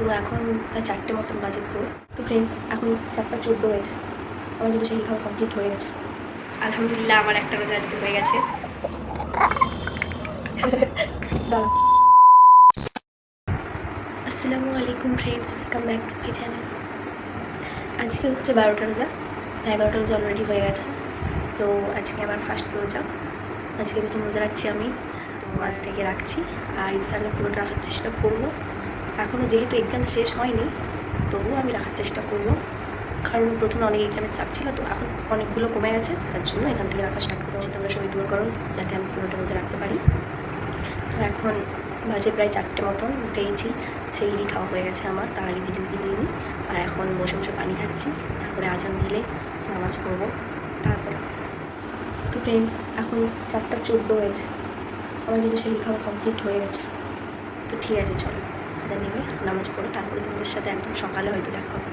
তো এখন প্রায় চারটে মতন বাজে পুরো তো ফ্রেন্ডস এখন চারটা চোদ্দ হয়েছে। আমার কিন্তু সেই খাওয়া কমপ্লিট হয়ে গেছে। আলহামদুলিল্লাহ আমার একটা রোজা আজকে হয়ে গেছে। আসসালামু আলাইকুম friends welcome back to my channel আজকে হচ্ছে বারোটা রোজা। এগারোটা রোজা অলরেডি হয়ে গেছে। তো আজকে আমার ফার্স্ট রোজা। আজকে প্রথম রোজা রাখছি আমি। তো আজ থেকে রাখছি। আর ইনশাল্লাহ পুরোটা রাখার চেষ্টা করব। এখনও যেহেতু এক্সাম শেষ হয়নি, তবুও আমি রাখার চেষ্টা করব। কারণ প্রথমে অনেক এক্সামের চাপ ছিল, তো এখন অনেকগুলো কমে গেছে, তার জন্য এখান থেকে রাখা স্টার্ট করছি তোমরা সবাই দূর করো, যাতে আমি পুরোটা মধ্যে রাখতে পারি। এখন বাজে প্রায় চারটে মতন, উঠেইছি, সেই খাওয়া হয়ে গেছে আমার, তার আগে ভিডিও কিনে নিই। আর এখন বসে বসে পানি খাচ্ছি, তারপরে আজান দিলে নামাজ পড়ব। তারপরে তো ফ্রেন্ডস এখন চারটা চোদ্দ হয়েছে, আমার কিন্তু সেই খাওয়া কমপ্লিট হয়ে গেছে। তো ঠিক আছে, চলো। আজান নেমে নামাজ পড়ে তারপরে তোমাদের সাথে একদম সকালে হয়তো দেখা হবে।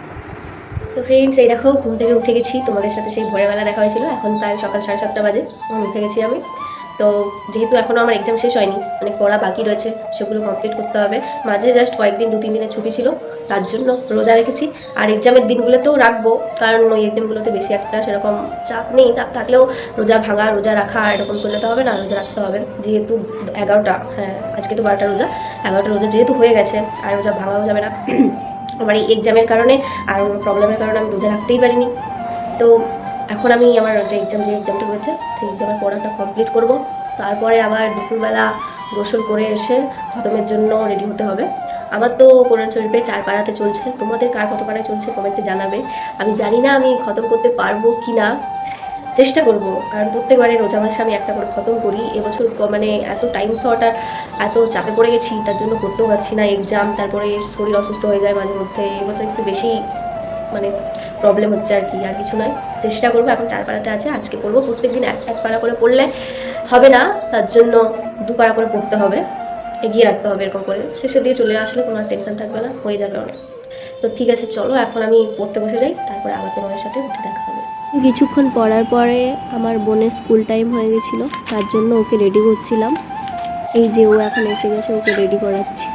তো ফ্রেন্ডস এই দেখো, ঘুম থেকে উঠে গেছি। তোমাদের সাথে সেই ভোরবেলা দেখা হয়েছিল। এখন প্রায় সকাল সাড়ে সাতটা বাজে। উঠে গেছি আমি। তো যেহেতু এখনও আমার এক্সাম শেষ হয়নি, অনেক পড়া বাকি রয়েছে, সেগুলো কমপ্লিট করতে হবে। মাঝে জাস্ট কয়েকদিন দু তিন দিনের ছুটি ছিল, তার জন্য রোজা রেখেছি। আর এক্সামের দিনগুলোতেও রাখব, কারণ ওই এক্সামগুলোতে বেশি একটা সেরকম চাপ নেই। চাপ থাকলেও রোজা ভাঙা, রোজা রাখা, এরকম করলে তো হবে না, রোজা রাখতে হবে। যেহেতু এগারোটা হ্যাঁ আজকে তো বারোটা রোজা, এগারোটা রোজা যেহেতু হয়ে গেছে, আর রোজা ভাঙাও যাবে না। আমার এই এক্সামের কারণে, আর প্রবলেমের কারণে আমি রোজা রাখতেই পারিনি। তো এখন আমি আমার যে এক্সাম যে এক্সামটা রয়েছে সেই এক্সামের পড়াটা কমপ্লিট করব। তারপরে আবার দুপুরবেলা গোসল করে এসে খতমের জন্য রেডি হতে হবে। আমার তো কোরআন শরীফে চার পাড়াতে চলছে। তোমাদের কার কত পাড়ায় চলছে কমেন্টে জানাবে। আমি জানি না আমি খতম করতে পারব কি না চেষ্টা করব। কারণ প্রত্যেকবারে রোজা মাসে আমি একটা করে খতম করি। এবছর মানে এত টাইম শর্ট আর এত চাপে পড়ে গেছি, তার জন্য করতেও পারছি না এক্সাম তারপরে শরীর অসুস্থ হয়ে যায় মাঝে মধ্যে। এবছর একটু বেশি মানে প্রবলেম হচ্ছে আর কি, আর কিছু নয়। চেষ্টা করব, এখন চার পাড়াতে আছে, আজকে পড়ব। প্রত্যেকদিন এক এক পাড়া করে পড়লে হবে না, তার জন্য দু পাড়া করে পড়তে হবে, এগিয়ে রাখতে হবে এরকম করে। শেষে দিয়ে চলে আসলে কোনো আর টেনশন থাকবে না, হয়ে যাবে অনেক। তো ঠিক আছে, চলো, এখন আমি পড়তে বসে যাই, তারপরে আবার তোমাদের সাথে উঠে দেখা হবে। কিছুক্ষণ পড়ার পরে আমার বোনের স্কুল টাইম হয়ে গেছিল, তার জন্য ওকে রেডি করছিলাম। এই যে ও এখন এসে গেছে, ওকে রেডি করাচ্ছি।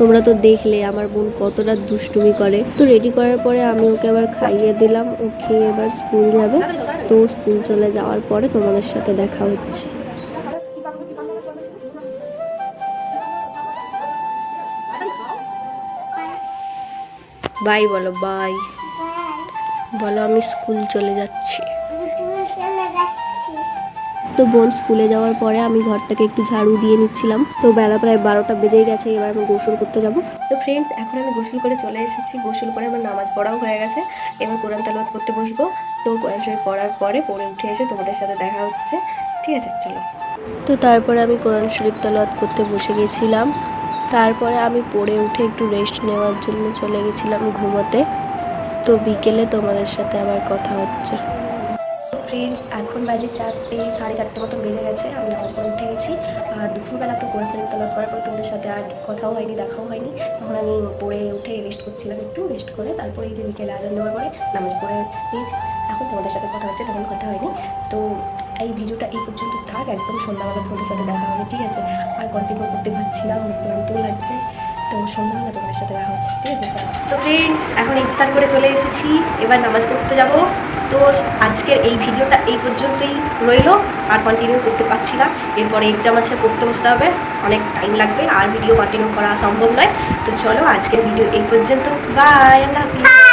তোমরা তো দেখলে আমার বোন কতটা দুষ্টুমি করে। তো রেডি করার পরে আমি ওকে আবার খাইয়ে দিলাম ও খেয়ে এবার স্কুল যাবে। তো স্কুল চলে যাওয়ার পরে তোমাদের সাথে দেখা হচ্ছে। বাই বলো বাই বলো আমি স্কুল চলে যাচ্ছি। তো বোন স্কুলে যাওয়ার পরে আমি ঘরটাকে একটু ঝাড়ু দিয়ে নিচ্ছিলাম। তো বেলা প্রায় বারোটা বেজেই গেছে, এবার আমি গোসল করতে যাব। তো ফ্রেন্ডস এখন আমি গোসল করে চলে এসেছি। গোসল করে আমার নামাজ পড়াও হয়ে গেছে। এবার কোরআন তালাওয়াত করতে বসবো। তো কোরআন শরীফ পড়ার পরে পড়ে উঠে এসে তোমাদের সাথে দেখা হচ্ছে। ঠিক আছে, চলো। তো তারপরে আমি কোরআন শরীফ তালাওয়াত করতে বসে গেছিলাম। তারপরে আমি পড়ে উঠে একটু রেস্ট নেওয়ার জন্য চলে গেছিলাম ঘুমোতে। তো বিকেলে তোমাদের সাথে আবার কথা হচ্ছে। ফ্রেন্ডস এখন বাজে চারটে, সাড়ে চারটে মতো বেজে গেছে আমি নামাজ উঠে গেছি। আর দুপুরবেলা তো কোরআন শরীফ করার পর তোমাদের সাথে আর কথাও হয়নি, দেখাও হয়নি। তখন আমি পড়ে উঠে রেস্ট করছিলাম একটু রেস্ট করে তারপরে এই যে বিকেলে আজান দেওয়ার পরে নামাজ পড়ে নিয়েছি। এখন তোমাদের সাথে কথা হচ্ছে, তখন কথা হয়নি। তো এই ভিডিওটা এই পর্যন্ত থাক, একদম সন্ধ্যাবেলা তোমাদের সাথে দেখা হবে, ঠিক আছে? আর কন্টিনিউ করতে পারছি না ক্লান্তও লাগছে। তো সন্ধ্যাবেলা তোমাদের সাথে দেখা হচ্ছে। ঠিক আছে, চলো। তো ফ্রেন্ডস এখন ইফতার করে চলে এসেছি। এবার নামাজ পড়তে যাব। তো আজকের এই ভিডিওটা এই পর্যন্তই রইল। আর কন্টিনিউ করতে পারছি না। এরপরে এক্সাম আছে, পড়তে বসতে হবে। অনেক টাইম লাগবে। আর ভিডিও কন্টিনিউ করা সম্ভব নয়। তো চলো, আজকের ভিডিও এই পর্যন্ত। বাই আল্লাহ হাফিজ।